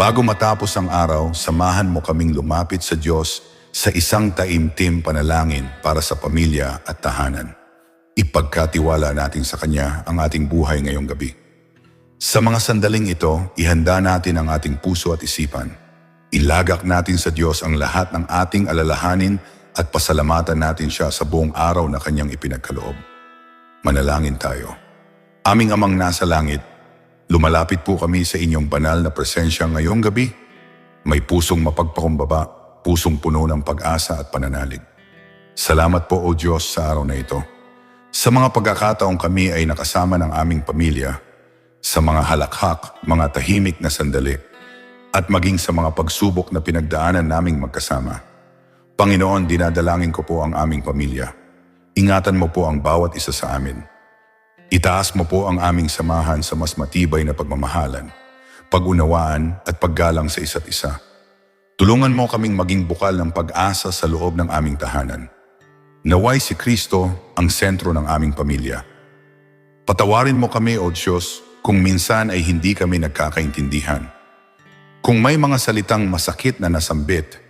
Bago matapos ang araw, samahan mo kaming lumapit sa Diyos sa isang taimtim panalangin para sa pamilya at tahanan. Ipagkatiwala natin sa Kanya ang ating buhay ngayong gabi. Sa mga sandaling ito, ihanda natin ang ating puso at isipan. Ilagak natin sa Diyos ang lahat ng ating alalahanin at pasalamatan natin siya sa buong araw na Kanyang ipinagkaloob. Manalangin tayo. Aming amang nasa langit, lumalapit po kami sa inyong banal na presensya ngayong gabi. May pusong mapagpakumbaba, pusong puno ng pag-asa at pananalig. Salamat po o Diyos sa araw na ito. Sa mga pagkakataong kami ay nakasama ng aming pamilya, sa mga halakhak, mga tahimik na sandali, at maging sa mga pagsubok na pinagdaanan naming magkasama. Panginoon, dinadalangin ko po ang aming pamilya. Ingatan mo po ang bawat isa sa amin. Itaas mo po ang aming samahan sa mas matibay na pagmamahalan, pagunawaan at paggalang sa isa't isa. Tulungan mo kaming maging bukal ng pag-asa sa loob ng aming tahanan. Naway si Kristo ang sentro ng aming pamilya. Patawarin mo kami, O Diyos, kung minsan ay hindi kami nagkakaintindihan. Kung may mga salitang masakit na nasambit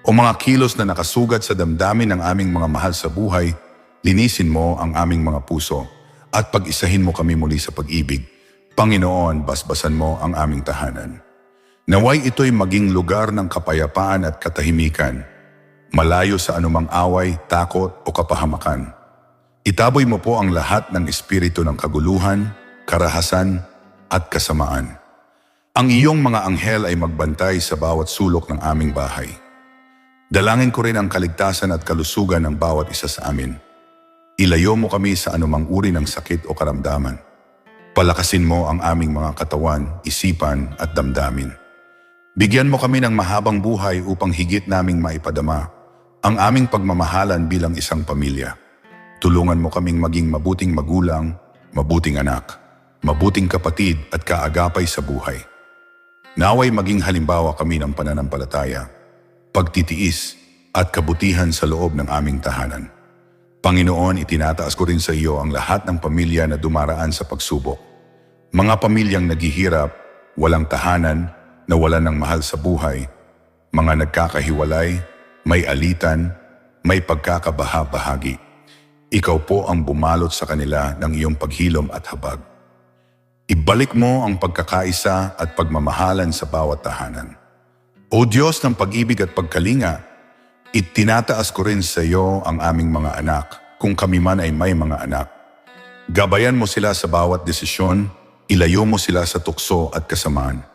o mga kilos na nakasugat sa damdamin ng aming mga mahal sa buhay, linisin mo ang aming mga puso at pag-isahin mo kami muli sa pag-ibig. Panginoon, basbasan mo ang aming tahanan. Naway ito'y maging lugar ng kapayapaan at katahimikan, malayo sa anumang away, takot o kapahamakan. Itaboy mo po ang lahat ng espiritu ng kaguluhan, karahasan at kasamaan. Ang iyong mga anghel ay magbantay sa bawat sulok ng aming bahay. Dalangin ko rin ang kaligtasan at kalusugan ng bawat isa sa amin. Ilayo mo kami sa anumang uri ng sakit o karamdaman. Palakasin mo ang aming mga katawan, isipan at damdamin. Bigyan mo kami ng mahabang buhay upang higit naming maipadama ang aming pagmamahalan bilang isang pamilya. Tulungan mo kaming maging mabuting magulang, mabuting anak, mabuting kapatid at kaagapay sa buhay. Naway maging halimbawa kami ng pananampalataya, pagtitiis at kabutihan sa loob ng aming tahanan. Panginoon, itinataas ko rin sa iyo ang lahat ng pamilya na dumaraan sa pagsubok. Mga pamilyang naghihirap, walang tahanan, nawalan ng mahal sa buhay, mga nagkakahiwalay, may alitan, may pagkakabaha-bahagi. Ikaw po ang bumalot sa kanila ng iyong paghilom at habag. Ibalik mo ang pagkakaisa at pagmamahalan sa bawat tahanan. O Diyos ng pag-ibig at pagkalinga, Itinataas ko rin sa iyo ang aming mga anak kung kami man ay may mga anak. Gabayan mo sila sa bawat desisyon, ilayo mo sila sa tukso at kasamaan.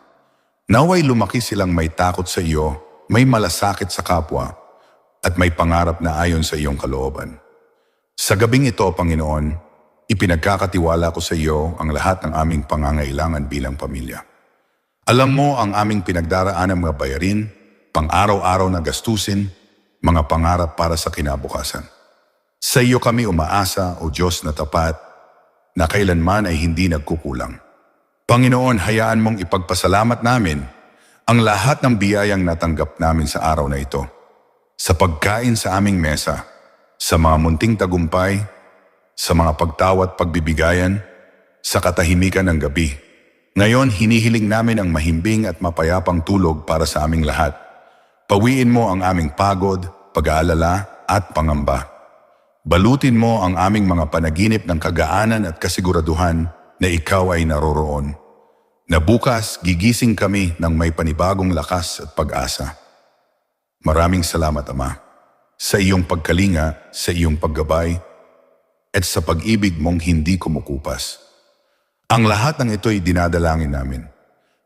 Naway lumaki silang may takot sa iyo, may malasakit sa kapwa, at may pangarap na ayon sa iyong kalooban. Sa gabing ito, Panginoon, ipinagkakatiwala ko sa iyo ang lahat ng aming pangangailangan bilang pamilya. Alam mo ang aming pinagdaraan ng mga bayarin, pang-araw-araw na gastusin, mga pangarap para sa kinabukasan. Sa iyo kami umaasa, O Diyos na tapat, na kailanman ay hindi nagkukulang. Panginoon, hayaan mong ipagpasalamat namin ang lahat ng biyayang natanggap namin sa araw na ito. Sa pagkain sa aming mesa, sa mga munting tagumpay, sa mga pagtawat pagbibigayan, sa katahimikan ng gabi. Ngayon, hinihiling namin ang mahimbing at mapayapang tulog para sa aming lahat. Pawiin mo ang aming pagod, pag-aalala at pangamba. Balutin mo ang aming mga panaginip ng kagaanan at kasiguraduhan na ikaw ay naroroon. Na bukas gigising kami ng may panibagong lakas at pag-asa. Maraming salamat, Ama, sa iyong pagkalinga, sa iyong paggabay, at sa pag-ibig mong hindi kumukupas. Ang lahat ng ito'y dinadalangin namin.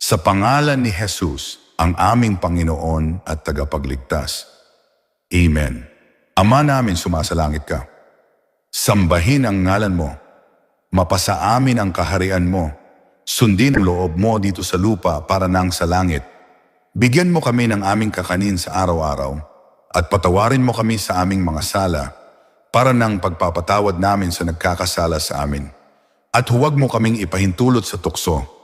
Sa pangalan ni Jesus, ang aming Panginoon at tagapagligtas. Amen. Ama namin sumasalangit ka. Sambahin ang ngalan mo. Mapasa amin ang kaharian mo. Sundin ang loob mo dito sa lupa para nang sa langit. Bigyan mo kami ng aming kakanin sa araw-araw at patawarin mo kami sa aming mga sala para nang pagpapatawad namin sa nagkakasala sa amin. At huwag mo kaming ipahintulot sa tukso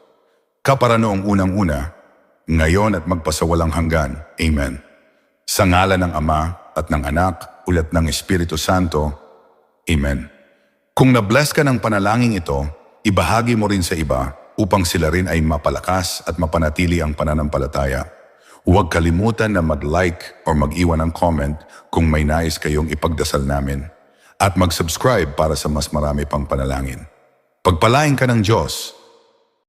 Kapara noong unang-una, ngayon at magpasawalang hanggan. Amen. Sa ngalan ng Ama at ng Anak, ulat ng Espiritu Santo. Amen. Kung na-bless ka ng panalangin ito, ibahagi mo rin sa iba upang sila rin ay mapalakas at mapanatili ang pananampalataya. Huwag kalimutan na mag-like or mag-iwan ng comment kung may nais kayong ipagdasal namin at mag-subscribe para sa mas marami pang panalangin. Pagpalain ka ng Diyos